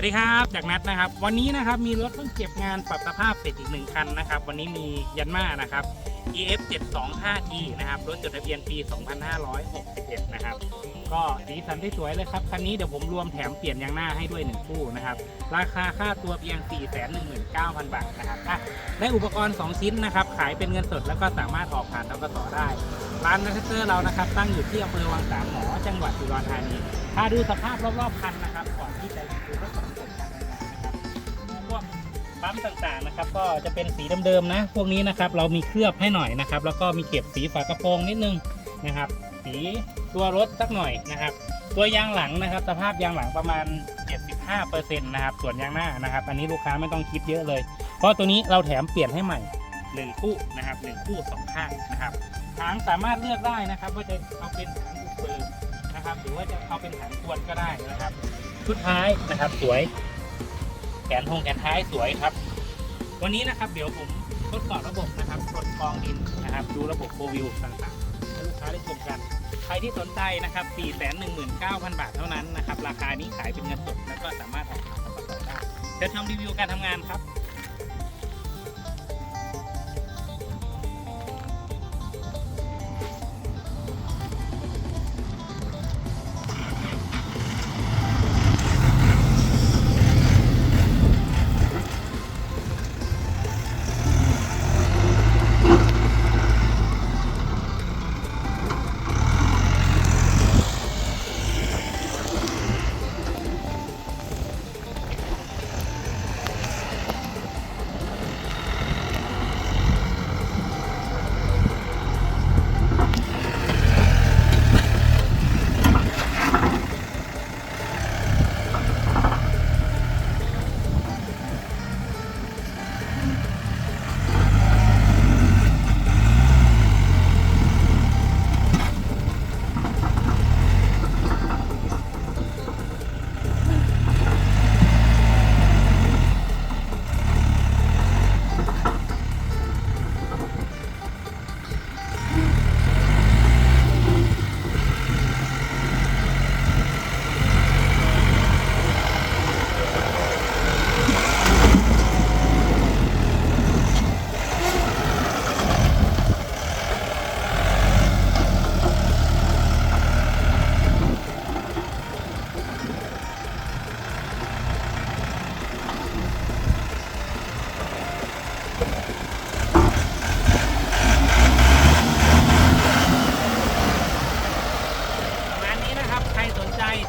วัสดีครับจากนัดนะครับ วันนี้นะครับมีรถเพิ่งเก็บงานปรับสภาพเสร็จอีกหนึ่งคันนะครับ วันนี้มียันมานะครับ EF 725T นะครับรถจดทะเบียนปี 2561 นะครับ ก็สีสันที่สวยเลยครับ คันนี้เดี๋ยวผมรวมแถมเปลี่ยนยางหน้าให้ด้วย 1 คู่นะครับ ราคาค่าตัวเพียง 419,000 บาทนะครับอะได้อุปกรณ์ 2 ชิ้นนะครับ ขายเป็นเงินสดแล้วก็สามารถออกผ่านทกสได้ ร้านนัทเตอร์เรานะครับ ตั้งอยู่ที่อำเภอวังสามหมอจังหวัดอุดรธานีถ้าดูสภาพรอบๆคันนะครับ ก่อนที่จะดูรถสองคันนะครับพวกปั๊มต่างๆนะครับ ก็จะเป็นสีเดิมๆนะ พวกนี้นะครับเรามีเคลือบให้หน่อยนะครับ แล้วก็มีเก็บสีฝากระโปรงนิดนึงนะครับ สีตัวรถสักหน่อยนะครับ ตัวยางหลังนะครับ สภาพยางหลังประมาณ 75%นะครับส่วนยางหน้านะครับ อันนี้ลูกค้าไม่ต้องคิดเยอะเลย เพราะตัวนี้เราแถมเปลี่ยนให้ใหม่ หนึ่งคู่นะครับหนึ่งคู่สองข้างนะครับหางสามารถเลือกได้นะครับ ว่าจะเอาเป็นหางบุกเบิกนะครับ หรือว่าจะเอาเป็นหางควนก็ได้นะครับชุดท้ายนะครับสวยแขนทงแขนท้ายสวยครับ วันนี้นะครับ เดี๋ยวผมทดสอบระบบนะครับกดกองดินนะครับ ดูระบบโฟวิวต่างๆให้ลูกค้าได้ชมกันใครที่สนใจนะครับ 419,000 บาทเท่านั้นนะครับ ราคานี้ขายเป็นเงินสดแล้วก็สามารถออกขายกับต่อได้จะทำรีวิวการทำงานครับ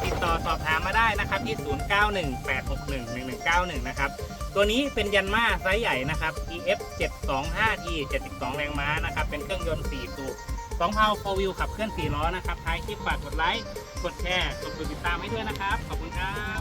ติดต่อสอบถามมาได้นะครับที่ 0918611191 นะครับ ตัวนี้เป็นยันมาไซส์ใหญ่นะครับ EF 725T 72 แรงม้านะครับ เป็นเครื่องยนต์ 4 สูบ2เพาโฟวิวขับเคลื่อน 4 ล้อนะครับท้ายคลิปฝากกดไลค์ กดแชร์ กดติดตามให้ด้วยนะครับ ขอบคุณครับ